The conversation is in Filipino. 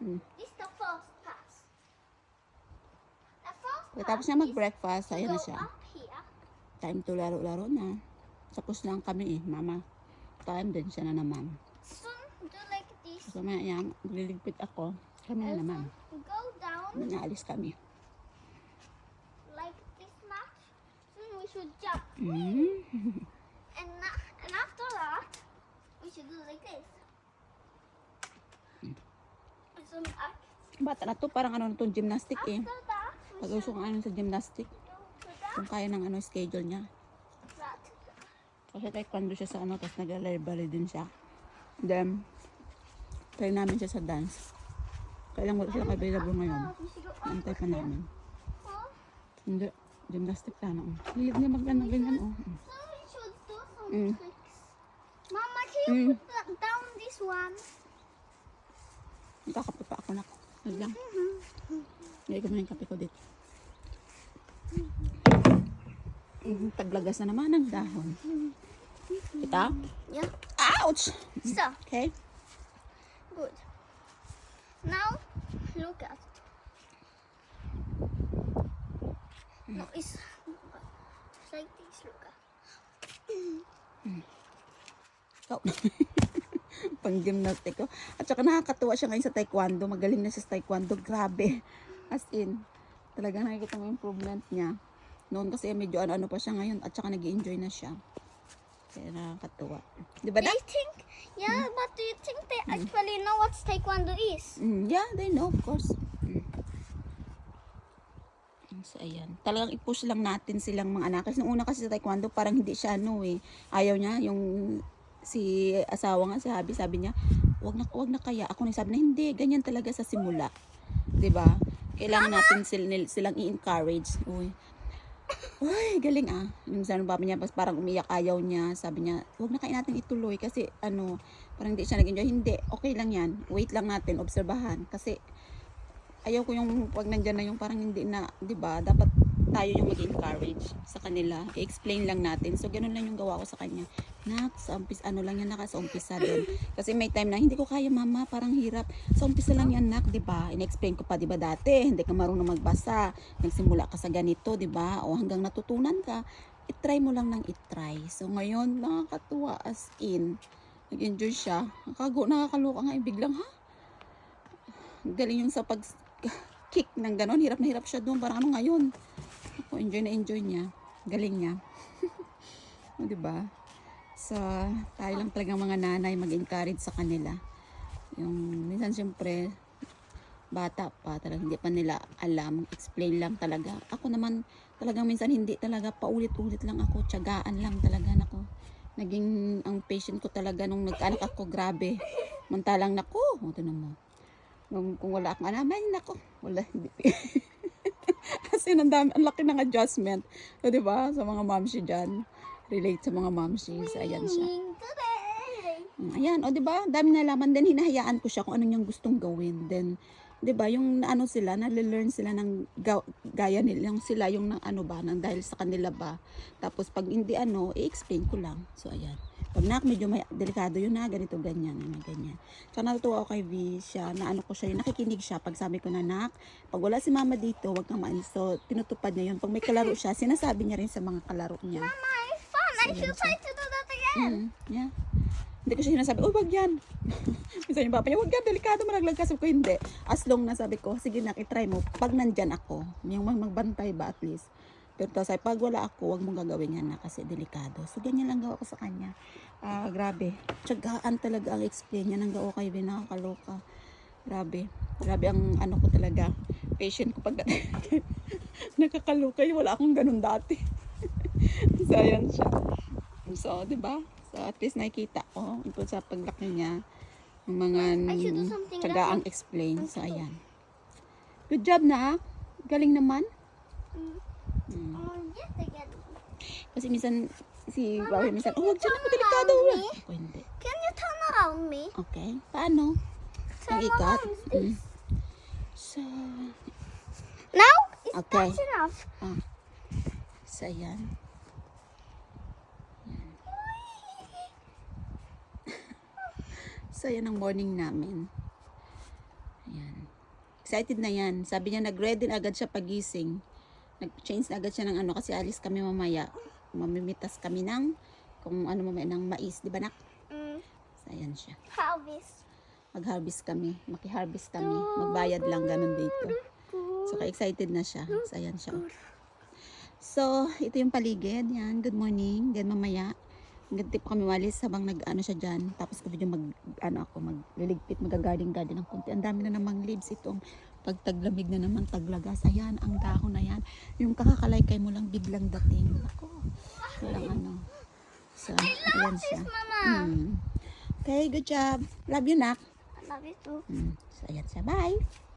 Mm. This the first pass. The first pass niya is mag-breakfast, ayan na siya. Time to laro-laro na. Tapos lang kami eh, mama. Time din siya na naman. Soon do like this. So maya, liligpit ako. Kami na naman. go down Naalis kami. like this much. Soon we should jump. Mm. And, na- and after that, we should do like this. Bata na to, parang ano na to, gymnastic eh. after that, we Pag should gusto kong ano sa gymnastic, kung kaya ng ano schedule niya. Kasi taekwondo siya sa ano, tapos naglalay-balay din siya. Then, try namin siya sa dance. Kailang wala silang available ngayon. Antay pa namin. Hindi, gymnastic sana. Oh. Hilig niya mag ano, ganyan. Oh. Mm. Mama, can you Mm. put down this one? Nakakapot ako na. Wag lang. Hindi ko na yung kape ko dito. Mm, Taglagas na naman ang dahon. Kita? Yeah. Ouch! So, Okay. good. Now, look at. No, it's, like this, look at. Ikaw. Pang gymnastic ko. At saka nakakatuwa siya ngayon sa taekwondo. Magaling na siya sa taekwondo. Grabe. As in, talagang nakikita mo improvement niya. Noon kasi medyo ano-ano pa siya ngayon. At saka nag enjoy na siya. Kaya nakakatuwa. Di ba, They think, yeah, but do you think they actually know what taekwondo is? Mm, yeah, they know, of course. Mm. So, ayan. Talagang i-push lang natin silang mga anak. Kasi nung una kasi sa taekwondo, parang hindi siya ano eh. Ayaw niya, yung si asawa nga, si Habi, sabi niya, wag na, wag na kaya. Ako na sabi na, hindi, ganyan talaga sa simula. 'Di ba Kailangan natin sil, silang i-encourage. Uy, Uy, galing ah. Yung sa baba niya, pas parang umiyak ayaw niya. Sabi niya, huwag na kayo natin ituloy kasi ano, parang hindi siya nag-enjoy. Hindi, okay lang yan. Wait lang natin, obserbahan. Kasi ayaw ko yung pag nandyan na yung parang hindi na, di ba, dapat tayo yung mag-encourage sa kanila. I-explain lang natin. So, ganun lang yung gawa ko sa kanya. Nak, sa umpis, ano lang yan, naka, sa umpisa din. Kasi may time na, hindi ko kaya mama, parang hirap. Sa umpisa lang yan, nak, di ba? In-explain ko pa, di ba, dati, hindi ka marunong magbasa. Nagsimula ka sa ganito, di ba? O hanggang natutunan ka, itry mo lang ng itry. So, ngayon, nakakatuwa as in. Nag-enjoy siya. Nakago, nakakaloka nga, eh, biglang, ha? Galing yung sa pag kick ng ganon. Hirap na hirap siya doon. Parang ano ngayon. Ako, enjoy na enjoy niya. Galing niya. o, diba? So, tayo lang talagang mga nanay mag-encourage sa kanila. Yung, minsan siyempre, bata pa, talagang hindi pa nila alam. Explain lang talaga. Ako naman, talagang minsan hindi talaga, paulit-ulit lang ako. Tiyagaan lang talaga nako. Naging, ang patient ko talaga nung nagkaanak ako, grabe. Mantalang nako, o, tinan mo. Nung, kung wala akong anak, ay nako, wala, hindi. Kasi ang dami, ang laki ng adjustment. So, di ba? Sa mga mamsi dyan. Relate sa mga mamsis. Ayan siya. Mm, Ayan, o di ba? Dami nalaman din hinahayaan ko siya kung ano niyang gustong gawin. Then, 'di ba, yung ano sila, nale-learn sila ng ga- gaya nila, yung sila yung ng ano ba, nang dahil sa kanila ba. Tapos pag hindi ano, i-explain ko lang. So ayan. Pag nak medyo may delikado yun na, ganito ganyan, na ganyan. So natutuwa ako kay V siya, na ano ko siya, yung nakikinig siya pag sabi ko na nak, pag wala si mama dito, wag kang maalis. So tinutupad niya yun. Pag may kalaro siya, sinasabi niya rin sa mga kalaro niya. Mama. I should try to do that again. Mm, yeah. Hindi ko siya sinasabi, oh, wag yan. Minsan yung papa niya, wag yan, delikado malaglag ka. Sabi ko, hindi. As long na sabi ko, sige na, itry mo. Pag nandyan ako, yung mag magbantay ba at least. Pero tapos, pag wala ako, wag mong gagawin yan na kasi delikado. So, ganyan lang gawa ko sa kanya. Ah, grabe. Tsagaan talaga ang explain niya ng gawa kay nakakaloka. Grabe. Grabe ang ano ko talaga. Patient ko pag nakakaloka. Wala akong ganun dati. so, ayan siya. So, di ba? So, at least nakikita ko ito sa paglaki niya ng mga tsagaang explain. So, ayan. Good job na. Galing naman. Mm. Mm. Oh. Kasi minsan, si Bobby minsan, oh, wag dyan ako turn delikado. Ako hindi. Can you turn around me? Okay. Paano? So, Ang ikat? Mama, is Mm. So, Now, is Okay. that enough? so ayan. Ayan. So, yan ang morning namin. Ayan. Excited na yan. Sabi niya, nag-ready na agad siya pagising. Nag-change na agad siya ng ano, kasi alis kami mamaya. Mamimitas kami ng, kung ano mamaya, ng mais. Di ba, nak? Mm. So, ayan siya. Harvest. Mag-harvest kami. Maki-harvest kami. Magbayad lang, ganun dito. So, ka-excited na siya. So, ayan siya. So, ito yung paligid. Yan. Good morning. Then, mamaya, ganti pa kami walis habang nag-ano siya dyan. Tapos ko video mag, ano ako, magliligpit, mag-garden-garden ng konti. Ang dami na namang leaves itong pagtaglamig na naman, taglagas. Ayan, ang dahon na yan. Yung kakakalaykay mo lang biglang dating. Ako, walang ano. So, ayan siya. Mama. Hmm. Okay, good job. Love you, Nak. I love you too. Hmm. So, ayan siya. Bye.